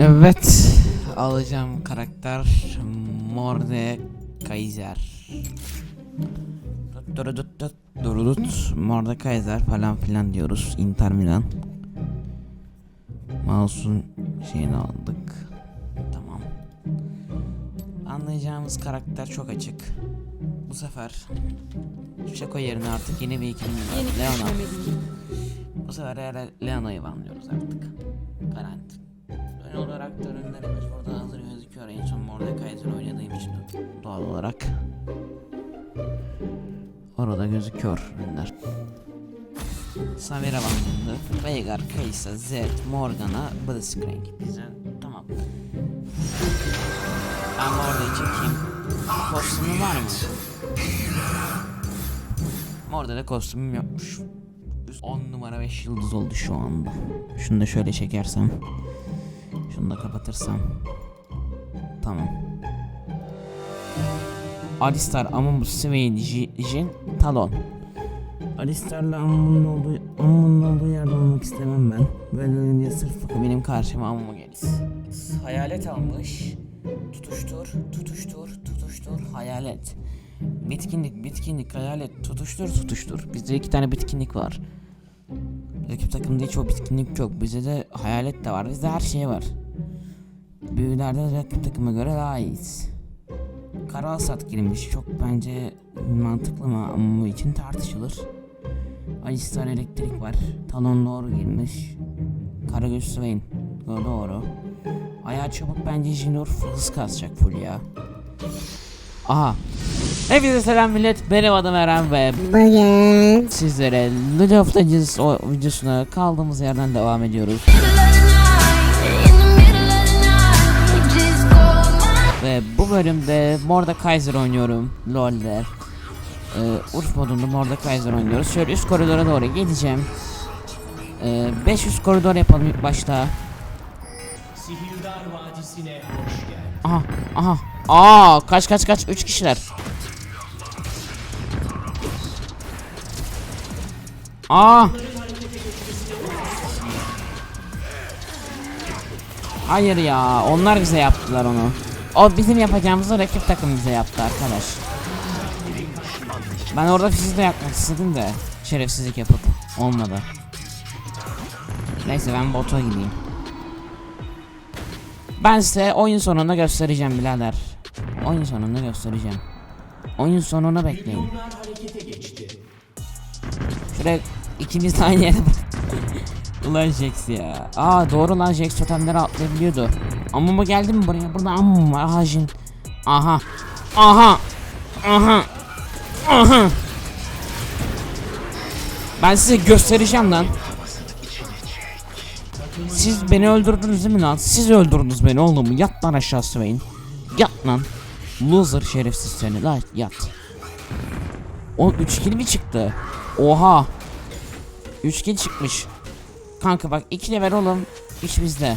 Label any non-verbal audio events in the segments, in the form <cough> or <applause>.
Evet. Alacağım karakter Morde Kaiser. Durudut durudut Morde Kaiser falan filan diyoruz. Inter Milan. Mouse'un şeyini aldık. Tamam. Anlayacağımız karakter çok açık. Bu sefer Şako yerine artık yeni bir ikilimiz var. Leona. Bu sefer Leona'yı banlıyoruz artık. Garanti. Ürünlerimiz burada hazır gözüküyor. En son Mordekaiser oynadığım için doğal olarak. Orada gözüküyor ürünler. Samira banlandı. Veigar, Kaysa, Zed, Morgana, Blitzcrank. Güzel. Tamam. Ben Morda'yı çekeyim. Kostümü var mı? Orada da kostümüm yokmuş. 10 numara 5 yıldız oldu şu anda. Şunu da şöyle çekersem. Şunu da kapatırsam. Tamam. Alistar, Amumu, Swain, Ji- Jin, Talon. Alistar'la Amumu'nun olduğu, Amumu'nun olduğu yerde olmak istemem ben. Böyle diye sırf benim karşıma Amumu gelir. Hayalet almış. Tutuştur, tutuştur, tutuştur, hayalet. Bitkinlik, bitkinlik, hayalet, tutuştur, tutuştur. Bizde iki tane bitkinlik var. Rakip takımda hiç o bitkinlik yok. Bizde de hayalet de var. Bizde her şey var. Büyülerde rakip takıma göre daha iyiyiz. Kara Asat girmiş. Çok bence mantıklı mı ama bu için tartışılır. Alistar elektrik var. Talon doğru girmiş. Karagöz Swain. O doğru. Ayağı çabuk bence Jinur hız kasacak full ya. Aha. Hepinize selam millet. Benim adım Eren ve Bugün sizlere League of Legends o videosuna kaldığımız yerden devam ediyoruz. Ve bu bölümde Mordekaiser oynuyorum LoL'de. Ee, Urf modunda Mordekaiser oynuyoruz. Şöyle üst koridora doğru geleceğim. Ee, 500 koridor yapalım ilk başta. Sihirdar Vadisi'ne hoş geldin. Aha aha. Aa kaç kaç kaç 3 kişiler. Aa. Hayır ya onlar bize yaptılar onu. O bizim yapacağımızı rakip takım bize yaptı arkadaş. Ben orada sizi de yapmak istedim de şerefsizlik yapıp olmadı. Neyse ben bota gideyim. Ben size oyun sonunda göstereceğim birader. Oyun sonunda göstereceğim. Oyun sonunu bekleyin. Şuraya ikimiz aynı yere Ulan Jax ya. Aa doğru lan Jax totemleri atlayabiliyordu. Amma geldi mi buraya? Burada amma var? Aha Jin. Aha. Aha. Aha. Aha. Ben size göstereceğim lan. Siz beni öldürdünüz değil mi lan? Siz öldürdünüz beni oğlum. Yat lan aşağı Swain. Yat lan. Loser şerefsiz seni. Lan yat. O 3 kill mi çıktı? Oha. 3 kill çıkmış. Kanka bak 2 level oğlum. İş bizde.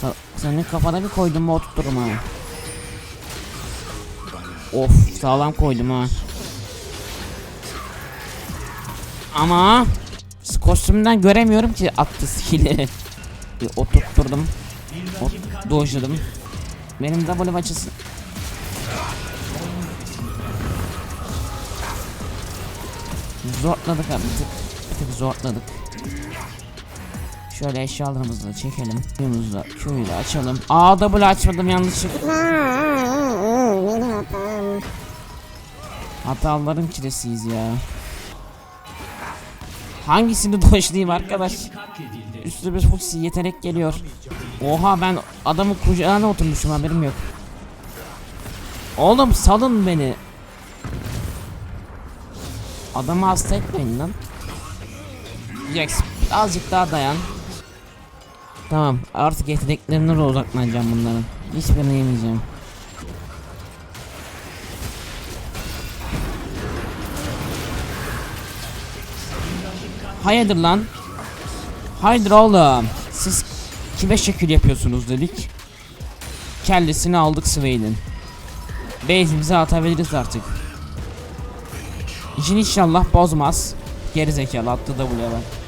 Sa senin kafana bir koydum mu oturturum. Of sağlam koydum ha. Ama kostümden göremiyorum ki attı skill'i. <laughs> Bir oturtturdum. Ot dojladım. Benim W açısı. Zorladık abi tık, zorladık. Şöyle eşyalarımızı da çekelim. Q'muzu da Q'yu da açalım. Aa W açmadım yanlışlıkla. Hataların çilesiyiz ya. Hangisini <laughs> doşlayayım arkadaş? Üstü bir fuksi yetenek geliyor. Oha ben adamın kucağına oturmuşum haberim yok. Oğlum salın beni. Adamı hasta etmeyin lan. Jax azıcık daha dayan. Tamam artık yeteneklerine de uzaklanacağım bunların. Hiçbirini yemeyeceğim. Hayırdır lan? Hayırdır oğlum? Siz kime şekil yapıyorsunuz dedik. Kellesini aldık Swain'in. Base'imize atabiliriz artık. İşin inşallah bozmaz. Geri zekalı attı W'ye bak.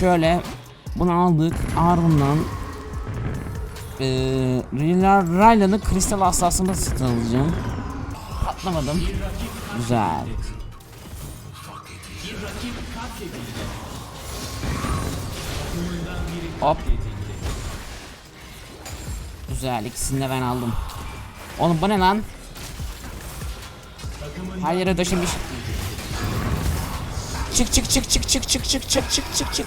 Şöyle bunu aldık. Ardından eee Rylan'ın kristal asasını satın alacağım. Patlamadım. Güzel. Hop. Güzel ikisini de ben aldım. Oğlum bu ne lan? Her yere döşemiş. Çık çık çık çık çık çık çık çık çık çık çık.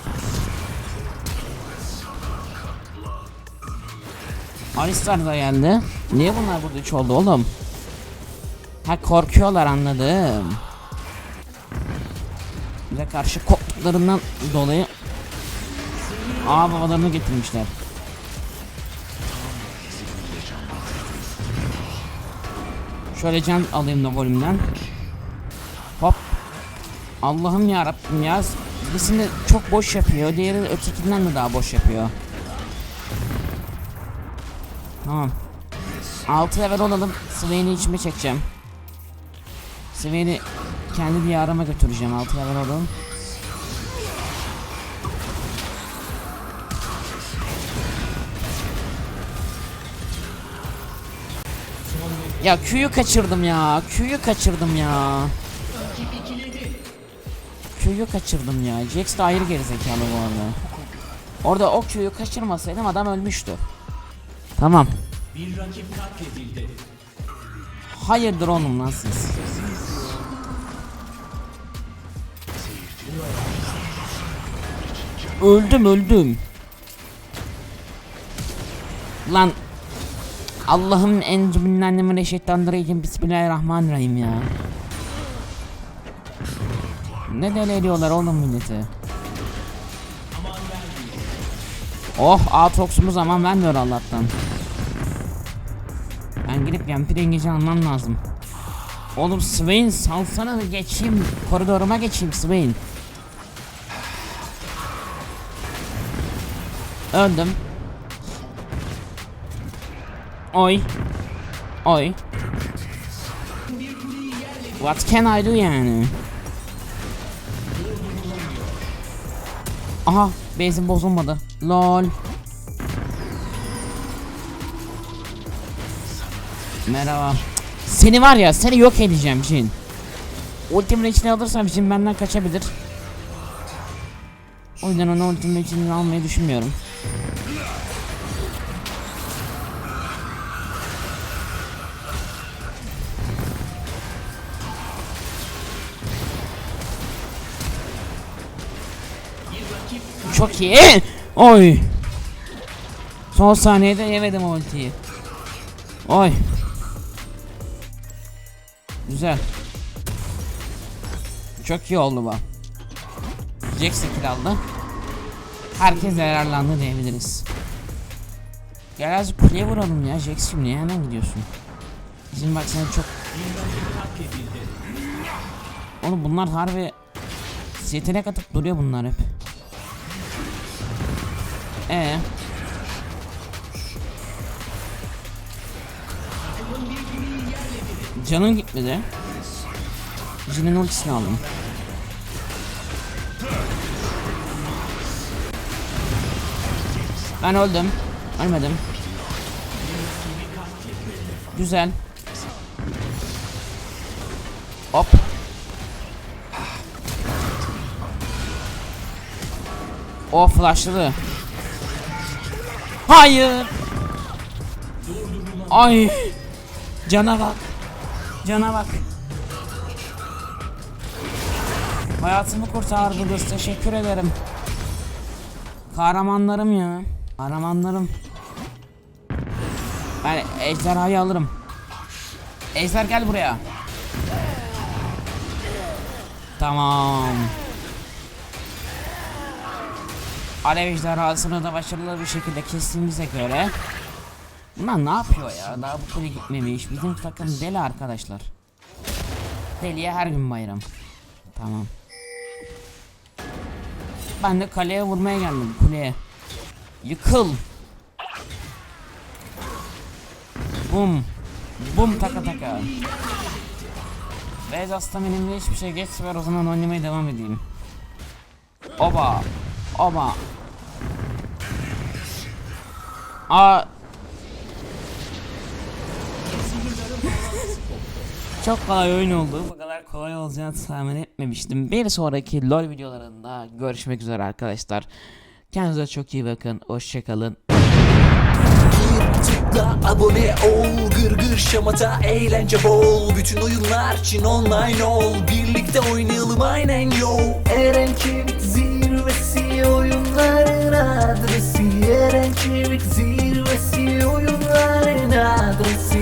Alistar da geldi. Niye bunlar burada üç oldu oğlum? Ha korkuyorlar anladım. Bize karşı korktuklarından dolayı Aa babalarını getirmişler. Şöyle can alayım da volümden. Allah'ım ya Rabbim ya. Birisinde çok boş yapıyor. Diğeri ötekinden de daha boş yapıyor. Tamam. 6 level olalım. Swain'i içime çekeceğim. Swain'i kendi diyarıma götüreceğim. 6 level olalım. Ya Q'yu kaçırdım ya. Q'yu kaçırdım ya. Q'yu kaçırdım ya. Jax da ayrı gerizekalı bu arada. Orada o Q'yu kaçırmasaydım adam ölmüştü. Tamam. Bir rakip katledildi. Hayırdır oğlum lan siz? Öldüm öldüm. Lan Allah'ım en cümlenlemin eşitlendireceğim Bismillahirrahmanirrahim ya. Ne deli ediyorlar oğlum milleti. Oh Aatrox'umuz zaman vermiyor Allah'tan. Ben gidip Yampir İngilizce almam lazım. Oğlum Swain salsana geçeyim. Koridoruma geçeyim Swain. Öldüm. Oy. Oy. What can I do yani? Aha, base'im bozulmadı. Lol. Merhaba. Seni var ya, seni yok edeceğim Jin. Ultimin içine alırsam Jin benden kaçabilir. O yüzden onu ultimin içine almayı düşünmüyorum. Çok iyi. Oy. Son saniyede yemedim ultiyi. Oy. Güzel. Çok iyi oldu bu. Jax de kill aldı. Herkes yararlandı diyebiliriz. Gel azıcık kuleye vuralım ya Jax'cim niye hemen gidiyorsun? Bizim bak sen çok... Oğlum bunlar harbi... Yetenek atıp duruyor bunlar hep. Ee. Canım gitmedi. Jin'in ultisini aldım. Ben öldüm. Ölmedim. Güzel. Hop. O flashladı. Hayır. Ay. Cana bak. Cana bak. Hayatımı kurtardınız. Teşekkür ederim. Kahramanlarım ya. Kahramanlarım. Ben ejderhayı alırım. Ejder gel buraya. Tamam. Alev ejderhasını da başarılı bir şekilde kestiğimize göre Bunlar ne yapıyor ya? Daha bu kule gitmemiş. Bizim takım deli arkadaşlar. Deliye her gün bayram. Tamam. Ben de kaleye vurmaya geldim kuleye. Yıkıl. Bum. Bum taka taka. Beyaz staminimde hiçbir şey geçmiyor o zaman oynamaya devam edeyim. Oba. Ama. Aa. Çok kolay oyun oldu. Bu kadar kolay olacağını tahmin etmemiştim. Bir sonraki LoL videolarında görüşmek üzere arkadaşlar. Kendinize çok iyi bakın. Hoşçakalın. Tıkla abone ol Gır gır şamata eğlence bol Bütün oyunlar için online ol Birlikte oynayalım aynen yo Eren Çevik Gençlik zirvesi é oyunlarına da